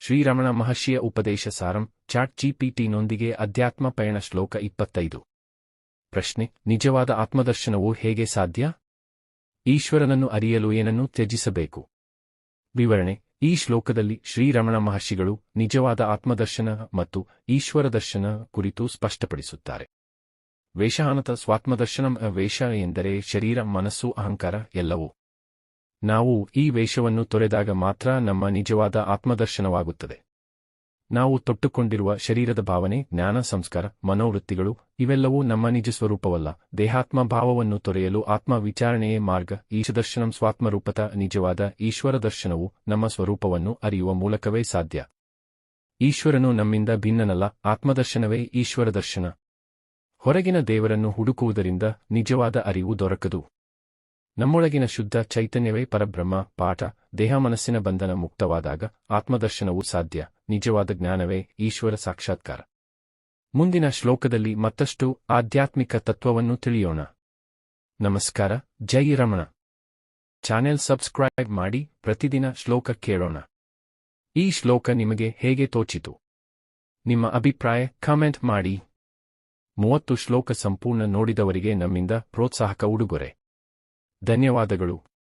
ಶ್ರೀರಮಣ ಮಹರ್ಷಿಯ ಉಪದೇಶ ಸಾರಂ ಚಾಟ್ ಜಿಪಿಟಿನೊಂದಿಗೆ ಅಧ್ಯಾತ್ಮ ಪಯಣ ಶ್ಲೋಕ ಇಪ್ಪತ್ತೈದು. ಪ್ರಶ್ನೆ, ನಿಜವಾದ ಆತ್ಮದರ್ಶನವು ಹೇಗೆ ಸಾಧ್ಯ? ಈಶ್ವರನನ್ನು ಅರಿಯಲು ಏನನ್ನು ತ್ಯಜಿಸಬೇಕು? ವಿವರಣೆ, ಈ ಶ್ಲೋಕದಲ್ಲಿ ಶ್ರೀರಮಣ ಮಹರ್ಷಿಗಳು ನಿಜವಾದ ಆತ್ಮದರ್ಶನ ಮತ್ತು ಈಶ್ವರ ದರ್ಶನ ಕುರಿತು ಸ್ಪಷ್ಟಪಡಿಸುತ್ತಾರೆ. ವೇಷಾನತ ಸ್ವಾತ್ಮದರ್ಶನ, ವೇಷ ಎಂದರೆ ಶರೀರ, ಮನಸ್ಸು, ಅಹಂಕಾರ ಎಲ್ಲವೂ. ನಾವು ಈ ವೇಷವನ್ನು ತೊರೆದಾಗ ಮಾತ್ರ ನಮ್ಮ ನಿಜವಾದ ಆತ್ಮದರ್ಶನವಾಗುತ್ತದೆ. ನಾವು ತೊಟ್ಟುಕೊಂಡಿರುವ ಶರೀರದ ಭಾವನೆ, ಜ್ಞಾನ, ಸಂಸ್ಕಾರ, ಮನೋವೃತ್ತಿಗಳು, ಇವೆಲ್ಲವೂ ನಮ್ಮ ನಿಜ ಸ್ವರೂಪವಲ್ಲ. ದೇಹಾತ್ಮ ಭಾವವನ್ನು ತೊರೆಯಲು ಆತ್ಮ ವಿಚಾರಣೆಯೇ ಮಾರ್ಗ. ಈಶದರ್ಶನಂ ಸ್ವಾತ್ಮರೂಪತ ನಿಜವಾದ ಈಶ್ವರ ದರ್ಶನವು ನಮ್ಮ ಸ್ವರೂಪವನ್ನು ಅರಿಯುವ ಮೂಲಕವೇ ಸಾಧ್ಯ. ಈಶ್ವರನು ನಮ್ಮಿಂದ ಭಿನ್ನನಲ್ಲ, ಆತ್ಮದರ್ಶನವೇ ಈಶ್ವರ ದರ್ಶನ. ಹೊರಗಿನ ದೇವರನ್ನು ಹುಡುಕುವುದರಿಂದ ನಿಜವಾದ ಅರಿವು ದೊರಕದು. ನಮ್ಮೊಳಗಿನ ಶುದ್ಧ ಚೈತನ್ಯವೇ ಪರಬ್ರಹ್ಮ, ಪಾಠ, ದೇಹ ಮನಸ್ಸಿನ ಬಂಧನ ಮುಕ್ತವಾದಾಗ ಆತ್ಮದರ್ಶನವು ಸಾಧ್ಯ, ನಿಜವಾದ ಜ್ಞಾನವೇ ಈಶ್ವರ ಸಾಕ್ಷಾತ್ಕಾರ. ಮುಂದಿನ ಶ್ಲೋಕದಲ್ಲಿ ಮತ್ತಷ್ಟು ಆಧ್ಯಾತ್ಮಿಕ ತತ್ವವನ್ನು ತಿಳಿಯೋಣ. ನಮಸ್ಕಾರ, ಜೈ ರಮಣ. ಚಾನೆಲ್ ಸಬ್ಸ್ಕ್ರೈಬ್ ಮಾಡಿ ಪ್ರತಿದಿನ ಶ್ಲೋಕ ಕೇಳೋಣ. ಈ ಶ್ಲೋಕ ನಿಮಗೆ ಹೇಗೆ ತೋಚಿತು? ನಿಮ್ಮ ಅಭಿಪ್ರಾಯ ಕಾಮೆಂಟ್ ಮಾಡಿ. ಮೂವತ್ತು ಶ್ಲೋಕ ಸಂಪೂರ್ಣ ನೋಡಿದವರಿಗೆ ನಮ್ಮಿಂದ ಪ್ರೋತ್ಸಾಹಕ ಉಡುಗೊರೆ. ಧನ್ಯವಾದಗಳು.